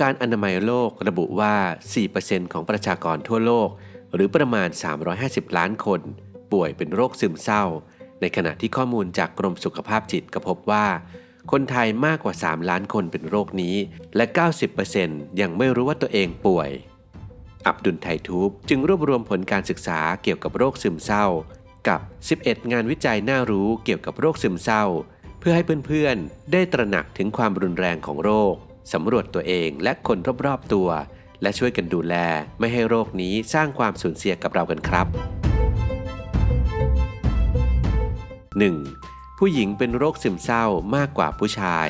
การอนามัยโลกระบุว่า 4%ของประชากรทั่วโลก หรือประมาณ 350 ล้านคน ป่วยเป็นโรคซึมเศร้า ในขณะที่ข้อมูลจากกรมสุขภาพจิตก็พบว่า คนไทยมากกว่า 3 ล้านคนเป็นโรคนี้ และ 90%ยังไม่รู้ว่าตัวเองป่วย อับดุลไททูบจึงรวบรวมผลการศึกษาเกี่ยวกับโรคซึมเศร้า กับ 11 งานวิจัยน่ารู้เกี่ยวกับโรคซึมเศร้า เพื่อให้เพื่อนๆ ได้ตระหนักถึงความรุนแรงของโรค สำรวจตัวเองและคนรอบๆตัว และช่วยกันดูแลไม่ให้โรคนี้สร้างความสูญเสียกับเรากันครับ 1. ผู้หญิงเป็นโรคซึมเศร้ามากกว่าผู้ชาย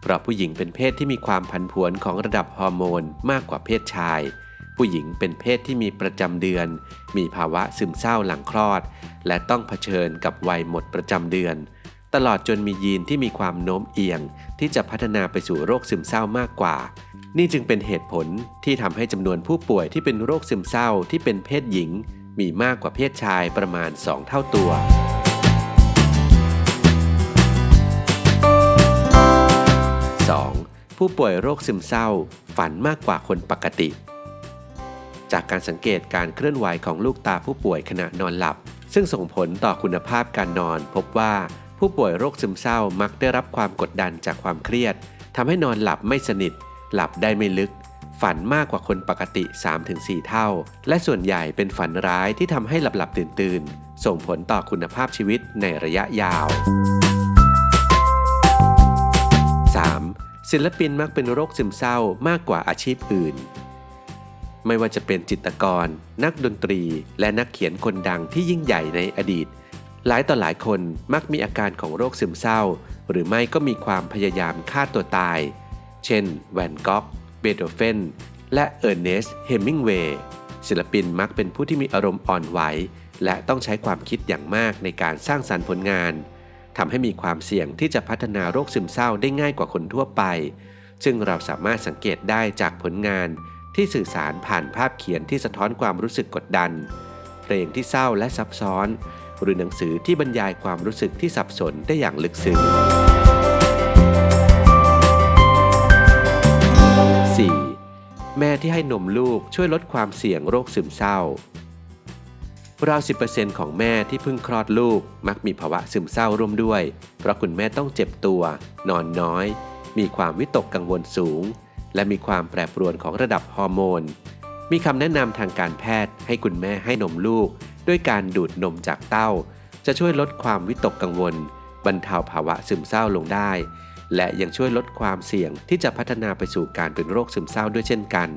เพราะผู้หญิงเป็นเพศที่มีความผันผวนของระดับฮอร์โมนมากกว่าเพศชาย ผู้หญิงเป็นเพศที่มีประจำเดือน มีภาวะซึมเศร้าหลังคลอด และต้องเผชิญกับวัยหมดประจำเดือน ตลอดจนมียีนที่มีความโน้มเอียง ที่จะพัฒนาไปสู่โรคซึมเศร้ามากกว่า นี่จึงเป็นเหตุผลที่ทำให้จำนวนผู้ป่วยที่เป็นโรคซึมเศร้าที่เป็นเพศหญิง มีมากกว่าเพศชายประมาณ 2 เท่าตัวผู้ป่วยโรคซึมเศร้า ฝันมากกว่าคนปกติ จากการสังเกตการเคลื่อนไหวของลูกตาผู้ป่วยขณะนอนหลับ ซึ่งส่งผลต่อคุณภาพการนอนพบว่า ผู้ป่วยโรคซึมเศร้ามักได้รับความกดดันจากความเครียดทำให้นอนหลับไม่สนิท หลับได้ไม่ลึก ฝันมากกว่าคนปกติ 3-4 เท่า และส่วนใหญ่เป็นฝันร้ายที่ทำให้หลับหลับตื่นตื่นๆส่งผลต่อคุณภาพชีวิตในระยะยาว 3. ศิลปินมักเป็นโรคซึมเศร้ามากกว่าอาชีพอื่น ไม่ว่าจะเป็นจิตรกร นักดนตรี และนักเขียนคนดังที่ยิ่งใหญ่ในอดีต หลายต่อหลายคนมักมีอาการของโรคซึมเศร้า หรือไม่ก็มีความพยายามฆ่าตัวตาย เช่น แวนก๊อกเบโธเฟน และเออร์เนสต์เฮมิงเวย์ศิลปินมักเป็นผู้ที่มีอารมณ์อ่อนไหว และต้องใช้ความคิดอย่างมากในการสร้างสรรค์ผลงานทำให้มีความเสี่ยงที่จะพัฒนาโรคซึมเศร้าได้ง่ายกว่าคนทั่วไป ซึ่งเราสามารถสังเกตได้จากผลงานที่สื่อสารผ่านภาพเขียนที่สะท้อนความรู้สึกกดดัน เพลงที่เศร้าและซับซ้อน หรือหนังสือที่บรรยายความรู้สึกที่สับสนได้อย่างลึกซึ้ง 4. แม่ที่ให้นมลูกช่วยลดความเสี่ยงโรคซึมเศร้าราว 10%ของแม่ที่เพิ่งคลอดลูกมักมีภาวะซึมเศร้าร่วมด้วย เพราะคุณแม่ต้องเจ็บตัว นอนน้อย มีความวิตกกังวลสูง และมีความแปรปรวนของระดับฮอร์โมน มีคำแนะนำทางการแพทย์ให้คุณแม่ให้นมลูก ด้วยการดูดนมจากเต้า จะช่วยลดความวิตกกังวล บรรเทาภาวะซึมเศร้าลงได้ และยังช่วยลดความเสี่ยงที่จะพัฒนาไปสู่การเป็นโรคซึมเศร้าด้วยเช่นกัน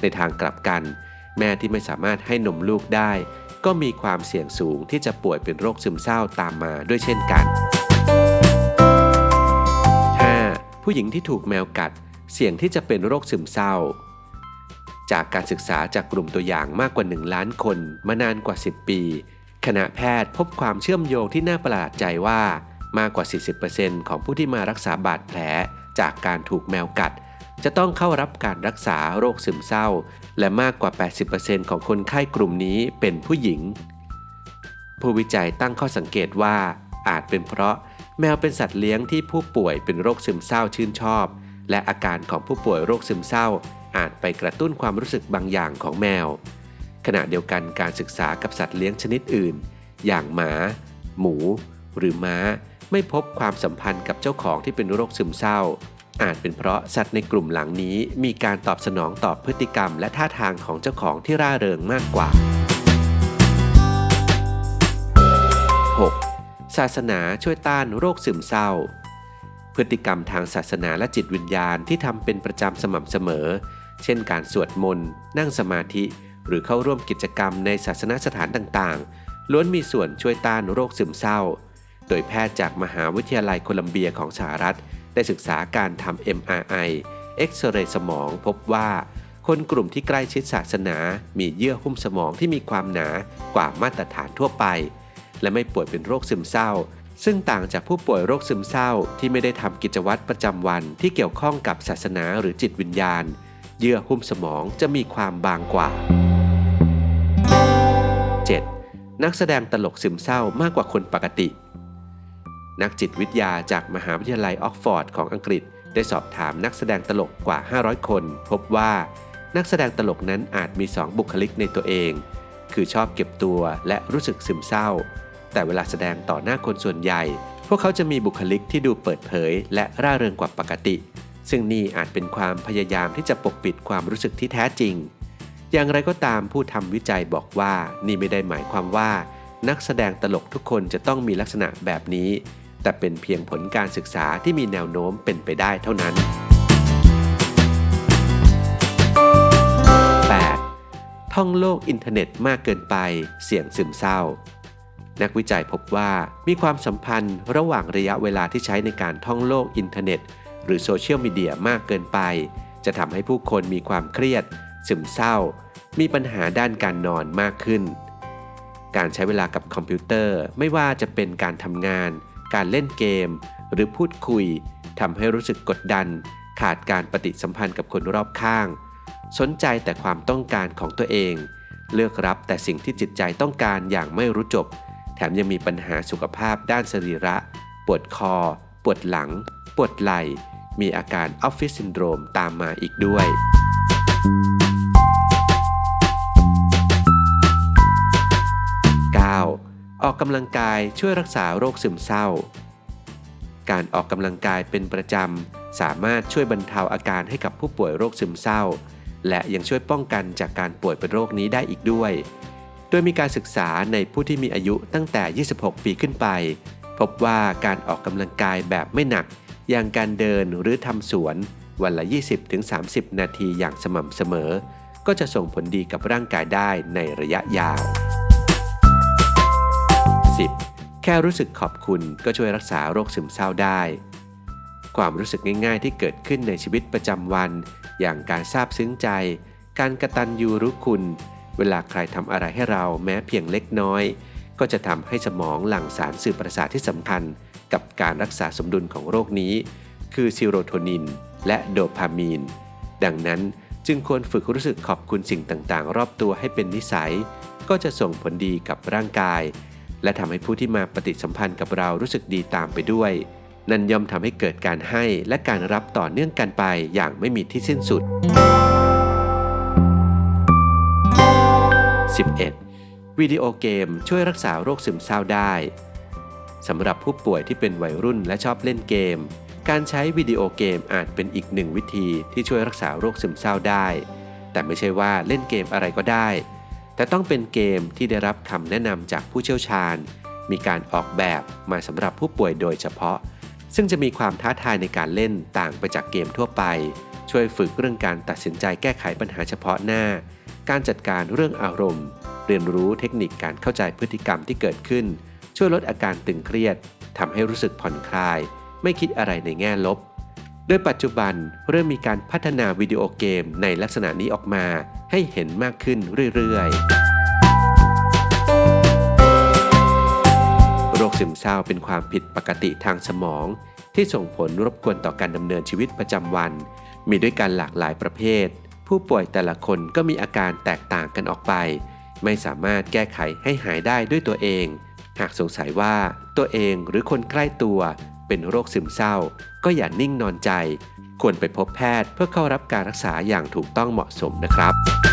ในทางกลับกัน แม่ที่ไม่สามารถให้นมลูกได้ ก็มีความเสี่ยงสูงที่จะป่วยเป็นโรคซึมเศร้าตามมาด้วยเช่นกัน 5. ผู้หญิงที่ถูกแมวกัด เสี่ยงที่จะเป็นโรคซึมเศร้า จากการศึกษาจากกลุ่มตัวอย่างมากกว่า 1 ล้านคนมานานกว่า 10 ปี คณะแพทย์พบความเชื่อมโยงที่น่าประหลาดใจว่ามากกว่า 40%ของผู้ที่มารักษาบาดแผล จากการถูกแมวกัด จะต้องเข้ารับการรักษาโรคซึมเศร้า และมากกว่า 80%ของคนไข้กลุ่มนี้เป็นผู้หญิง ผู้วิจัยตั้งข้อสังเกตว่า อาจเป็นเพราะแมวเป็นสัตว์เลี้ยงที่ผู้ป่วยเป็นโรคซึมเศร้าชื่นชอบ และอาการของผู้ป่วยโรคซึมเศร้า อาจไปกระตุ้นความรู้สึกบางอย่างของแมว ขณะเดียวกันการศึกษากับสัตว์เลี้ยงชนิดอื่น อย่างหมา หมู หรือม้า ไม่พบความสัมพันธ์กับเจ้าของที่เป็นโรคซึมเศร้า อาจเป็นเพราะสัตว์ในกลุ่มหลังนี้ มีการตอบสนองต่อพฤติกรรม และท่าทางของเจ้าของที่ร่าเริงมากกว่า 6. ศาสนาช่วยต้านโรคซึมเศร้าพฤติกรรมทางศาสนาและจิตวิญญาณที่ทำเป็นประจำสม่ำเสมอ เช่นการสวดมนต์ นั่งสมาธิ หรือเข้าร่วมกิจกรรมในศาสนสถานต่างๆ ล้วนมีส่วนช่วยต้านโรคซึมเศร้า โดยแพทย์จากมหาวิทยาลัยโคลัมเบียของสหรัฐ ได้ศึกษาการทำ MRI เอ็กซเรย์สมองพบว่า คนกลุ่มที่ใกล้ชิดศาสนา มีเยื่อหุ้มสมองที่มีความหนากว่ามาตรฐานทั่วไป และไม่ป่วยเป็นโรคซึมเศร้าซึ่งต่างจากผู้ป่วยโรคซึมเศร้าที่ไม่ได้ทำกิจวัตรประจำวันที่เกี่ยวข้องกับศาสนาหรือจิตวิญญาณ เยื่อหุ้มสมองจะมีความบางกว่า 7. นักแสดงตลกซึมเศร้ามากกว่าคนปกติ นักจิตวิทยาจากมหาวิทยาลัยออกฟอร์ดของอังกฤษ ได้สอบถามนักแสดงตลกกว่า 500 คน พบว่านักแสดงตลกนั้นอาจมี 2 บุคลิกในตัวเอง คือชอบเก็บตัวและรู้สึกซึมเศร้า แต่เวลาแสดงต่อหน้าคนส่วนใหญ่ พวกเขาจะมีบุคลิกที่ดูเปิดเผย และร่าเริงกว่าปกติ ซึ่งนี่อาจเป็นความพยายามที่จะปกปิดความรู้สึกที่แท้จริง อย่างไรก็ตามผู้ทำวิจัยบอกว่านี่ไม่ได้หมายความว่า นักแสดงตลกทุกคนจะต้องมีลักษณะแบบนี้ แต่เป็นเพียงผลการศึกษาที่มีแนวโน้มเป็นไปได้เท่านั้น 8. ท่องโลกอินเทอร์เน็ตมากเกินไป เสี่ยงซึมเศร้านักวิจัยพบว่ามีความสัมพันธ์ระหว่างระยะเวลาที่ใช้ในการท่องโลกอินเทอร์เน็ต หรือโซเชียลมีเดียมากเกินไป จะทำให้ผู้คนมีความเครียด ซึมเศร้า มีปัญหาด้านการนอนมากขึ้น การใช้เวลากับคอมพิวเตอร์ไม่ว่าจะเป็นการทำงาน การเล่นเกม หรือพูดคุยทำให้รู้สึกกดดัน ขาดการปฏิสัมพันธ์กับคนรอบข้าง สนใจแต่ความต้องการของตัวเอง เลือกรับแต่สิ่งที่จิตใจต้องการอย่างไม่รู้จบ แถมยังมีปัญหาสุขภาพด้านสรีระ ปวดคอ ปวดหลัง ปวดไหล่ มีอาการออฟฟิศซินโดรมตามมาอีกด้วย 9. ออกกำลังกายช่วยรักษาโรคซึมเศร้า การออกกำลังกายเป็นประจำ สามารถช่วยบรรเทาอาการให้กับผู้ป่วยโรคซึมเศร้า และยังช่วยป้องกันจากการป่วยเป็นโรคนี้ได้อีกด้วยโดยมีการศึกษาในผู้ที่มีอายุตั้งแต่ 26 ปีขึ้นไป พบว่าการออกกำลังกายแบบไม่หนัก อย่างการเดินหรือทำสวนวันละ 20-30 นาทีอย่างสม่ำเสมอ ก็จะส่งผลดีกับร่างกายได้ในระยะยาว 10. แค่รู้สึกขอบคุณก็ช่วยรักษาโรคซึมเศร้าได้ ความรู้สึกง่ายๆ ที่เกิดขึ้นในชีวิตประจำวัน อย่างการซาบซึ้งใจ การกระตันยูรู้คุณ เวลาใครทำอะไรให้เราแม้เพียงเล็กน้อย ก็จะทำให้สมองหลั่งสารสื่อประสาทที่สำคัญ กับการรักษาสมดุลของโรคนี้ คือซีโรโทนิน และโดพามีน ดังนั้นจึงควรฝึกรู้สึกขอบคุณสิ่งต่างๆ รอบตัวให้เป็นนิสัย ก็จะส่งผลดีกับร่างกาย และทำให้ผู้ที่มาปฏิสัมพันธ์กับเรารู้สึกดีตามไปด้วย นั่นย่อมทำให้เกิดการให้และการรับต่อเนื่องกันไปอย่างไม่มีที่สิ้นสุด 11. วิดีโอเกมช่วยรักษาโรคซึมเศร้าได้ สำหรับผู้ป่วยที่เป็นวัยรุ่นและชอบเล่นเกม การใช้วิดีโอเกมอาจเป็นอีกหนึ่งวิธีที่ช่วยรักษาโรคซึมเศร้าได้ แต่ไม่ใช่ว่าเล่นเกมอะไรก็ได้ แต่ต้องเป็นเกมที่ได้รับคำแนะนำจากผู้เชี่ยวชาญ มีการออกแบบมาสำหรับผู้ป่วยโดยเฉพาะ ซึ่งจะมีความท้าทายในการเล่นต่างไปจากเกมทั่วไป ช่วยฝึกเรื่องการตัดสินใจแก้ไขปัญหาเฉพาะหน้า การจัดการเรื่องอารมณ์ เรียนรู้เทคนิคการเข้าใจพฤติกรรมที่เกิดขึ้น ช่วยลดอาการตึงเครียดทำให้รู้สึกผ่อนคลาย ไม่คิดอะไรในแง่ลบ โดยปัจจุบันเริ่มมีการพัฒนาวิดีโอเกมในลักษณะนี้ออกมาให้เห็นมากขึ้นเรื่อยๆ โรคซึมเศร้าเป็นความผิดปกติทางสมอง ที่ส่งผลรบกวนต่อการดำเนินชีวิตประจำวัน มีด้วยกันหลากหลายประเภท ผู้ป่วยแต่ละคนก็มีอาการแตกต่างกันออกไป ไม่สามารถแก้ไขให้หายได้ด้วยตัวเอง หากสงสัยว่าตัวเองหรือคนใกล้ตัวเป็นโรคซึมเศร้า ก็อย่านิ่งนอนใจ ควรไปพบแพทย์เพื่อเข้ารับการรักษาอย่างถูกต้องเหมาะสมนะครับ